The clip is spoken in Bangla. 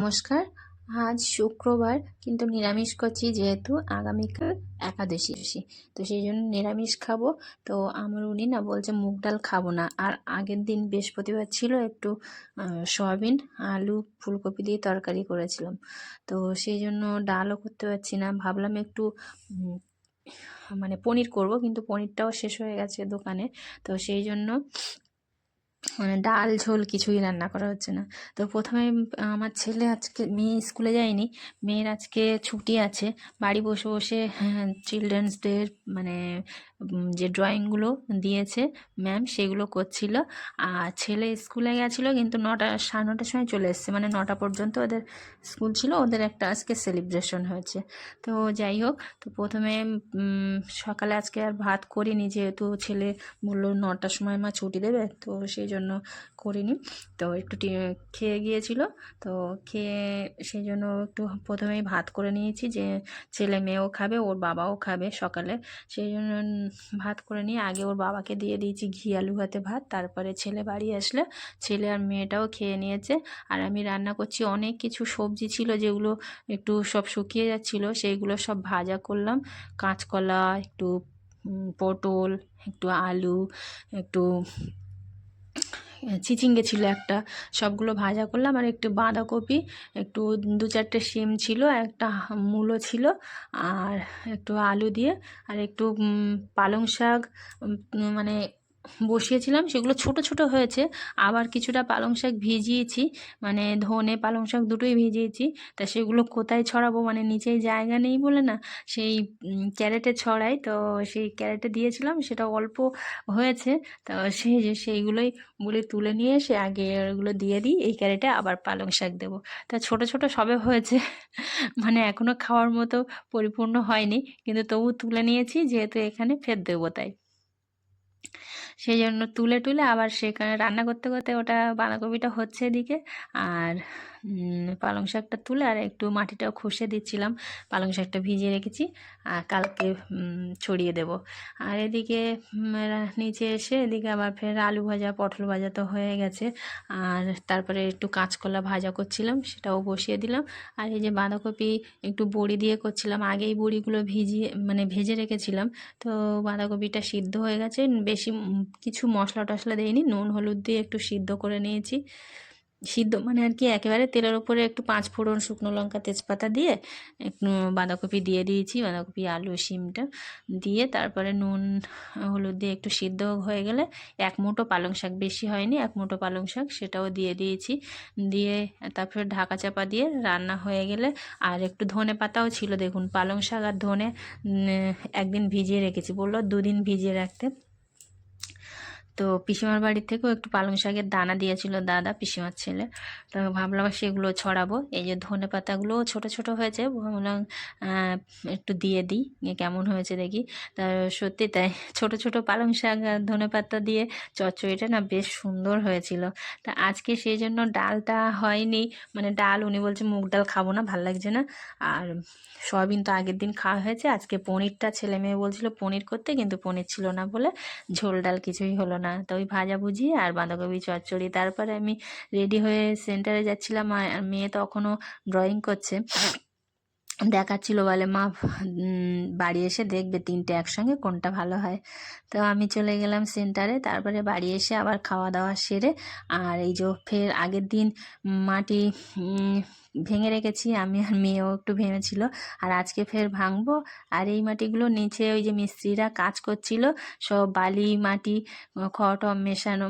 নমস্কার। আজ শুক্রবার, কিন্তু নিরামিষ করছি যেহেতু আগামীকাল একাদশী। তো সেই জন্য নিরামিষ খাব। তো আমার উনি না বলছে মুগ ডাল খাব না। আর আগের দিন বৃহস্পতিবার ছিল একটু সয়াবিন, আলু, ফুলকপি দিয়ে তরকারি করেছিলাম। তো সেই জন্য ডালও করতে পারছি না। ভাবলাম একটু মানে পনির করব, কিন্তু পনিরটাও শেষ হয়ে গেছে দোকানে। তো সেই জন্য মানে ডাল, ঝোল কিছুই রান্না করা হচ্ছে না। তো প্রথমে আমার ছেলে আজকে, মেয়ে স্কুলে যায়নি। মেয়ের আজকে ছুটি আছে। বাড়ি বসে বসে চিলড্রেন্স ডে মানে যে ড্রয়িংগুলো দিয়েছে ম্যাম সেগুলো করছিল। আর ছেলে স্কুলে গেছিল, কিন্তু নটা, সাড়ে নটার সময় চলে এসছে। মানে নটা পর্যন্ত ওদের স্কুল ছিল, ওদের একটা আজকে সেলিব্রেশন হয়েছে। তো যাই হোক, তো প্রথমে সকালে আজকে আর ভাত করিনি, যেহেতু ছেলে বলল নটার সময় মা ছুটি দেবে, তো সেই জন্য করিনি। তো একটু খেয়ে গিয়েছিল, তো খেয়ে সেই জন্য একটু প্রথমেই ভাত করে নিয়েছি যে ছেলে মেয়েও খাবে, ওর বাবাও খাবে সকালে। সেই জন্য ভাত করে নিয়ে আগে ওর বাবাকে দিয়ে দিয়েছি ঘি, আলু ভাতে ভাত। তারপরে ছেলে বাড়ি আসলে। ছেলে আর মেয়েটাও খেয়ে নিয়েছে। আর আমি রান্না করছি অনেক কিছু সবজি ছিল যেগুলো একটু সব শুকিয়ে যাচ্ছিল, সেইগুলো সব ভাজা করলাম। কাঁচকলা, একটু পটল, একটু আলু, একটু চিচিঙ্গে ছিল একটা। সবগুলো ভাজা করলাম আর একটু বাঁধাকপি, একটু দু চারটে শিম ছিল, একটা মূলো ছিল আর একটু আলু দিয়ে আর একটু পালং শাক মানে বসিয়েছিলাম, সেগুলো ছোট ছোট হয়েছে। আবার কিছুটা পালং শাক ভিজিয়েছি মানে ধনে পালং শাক দুটোই ভিজিয়েছি। তা সেগুলো কোথায় ছড়াবো? মানে নিচেই জায়গা নেই বলে না? সেই ক্যারেটে ছড়াই, তো সেই ক্যারেটে দিয়েছিলাম, সেটা অল্প হয়েছে। তো সেই যে, সেইগুলোই বলে তুলে নিয়ে সে আগে ওগুলো দিয়ে দিই, এই ক্যারেটে আবার পালং শাক দেবো। তা ছোট ছোট সবে হয়েছে মানে এখনও খাওয়ার মতো পরিপূর্ণ হয়নি, কিন্তু তবু তুলে নিয়েছি, যেহেতু এখানে ফের দেবো তাই। সেই জন্য তুলে টুলে আবার সেখানে রান্না করতে করতে ওটা বাঁধাকপিটা হচ্ছে এদিকে। আর পালং শাকটা তুলে আর একটু মাটিটাও খসে দিচ্ছিলাম। পালং শাকটা ভিজিয়ে রেখেছি আর কালকে ছড়িয়ে দেব। আর এদিকে নিচে এসে এদিকে আবার ফের আলু ভাজা, পটল ভাজা তো হয়ে গেছে। আর তারপরে একটু কাঁচকলা ভাজা করছিলাম, সেটাও বসিয়ে দিলাম। আর এই যে বাঁধাকপি একটু বড়ি দিয়ে করছিলাম, আগেই বড়িগুলো ভিজিয়ে মানে ভেজে রেখেছিলাম। তো বাঁধাকপিটা সিদ্ধ হয়ে গেছে, বেশি কিছু মশলা টশলা দিইনি। নুন, হলুদ দিয়ে একটু সিদ্ধ করে নিয়েছি। সিদ্ধ মানে আর কি একেবারে তেলের ওপরে একটু পাঁচ ফোড়ন শুকনো লঙ্কা, তেজপাতা দিয়ে একটু বাঁধাকপি দিয়ে দিয়েছি, বাঁধাকপি, আলু, শিমটা দিয়ে। তারপরে নুন, হলুদ দিয়ে একটু সিদ্ধ হয়ে গেলে এক মুঠো পালং শাক, বেশি হয়নি, এক মুঠো পালং শাক সেটাও দিয়ে দিয়েছি। দিয়ে তারপরে ঢাকা চাপা দিয়ে রান্না হয়ে গেলে আর একটু ধনে পাতাও ছিল। দেখুন, পালং শাক আর ধনে একদিন ভিজিয়ে রেখেছি। বলল দুদিন ভিজিয়ে রাখতে। তো পিসিমার বাড়ির থেকেও একটু পালং শাকের দানা দিয়েছিল দাদা, পিসিমার ছেলে। তো ভাবলাম সেগুলো ছড়াবো। এই যে ধনে পাতাগুলোও ছোটো ছোটো হয়েছে ভাবলাম একটু দিয়ে দিই কেমন হয়েছে দেখি। তা সত্যি তাই ছোট ছোট পালং শাক ধনে পাতা দিয়ে চচ্চড়িটা না বেশ সুন্দর হয়েছিল। তা আজকে সেই জন্য ডালটা হয়নি মানে ডাল উনি বলছে মুগ ডাল খাব না, ভালো লাগছে না। আর সয়াবিন তো আগের দিন খাওয়া হয়েছে, আজকে পনিরটা ছেলে মেয়ে বলছিল পনির করতে, কিন্তু পনির ছিল না বলে ঝোল ডাল কিছুই হলো না। তো ওই ভাজাভুজি আর বাঁধাকপি চচ্চড়ি। তারপরে আমি রেডি হয়ে সেন্টারে যাচ্ছিলাম মেয়ে তখনও ড্রয়িং করছে। দেখাচ্ছিল বলে, মা বাড়ি এসে দেখবে তিনটে একসঙ্গে কোনটা ভালো হয়। তো আমি চলে গেলাম সেন্টারে, তারপরে বাড়ি এসে আবার খাওয়া দাওয়া সেরে, আর এই যে ফের আগের দিন মাটি ভেঙে রেখেছি, আমি আর মেয়েও একটু ভেঙেছিল, আর আজকে ফের ভাঙবো। আর এই মাটিগুলো নিচে ওই যে মিস্ত্রিরা কাজ করছিল, সব বালি, মাটি খড় মেশানো।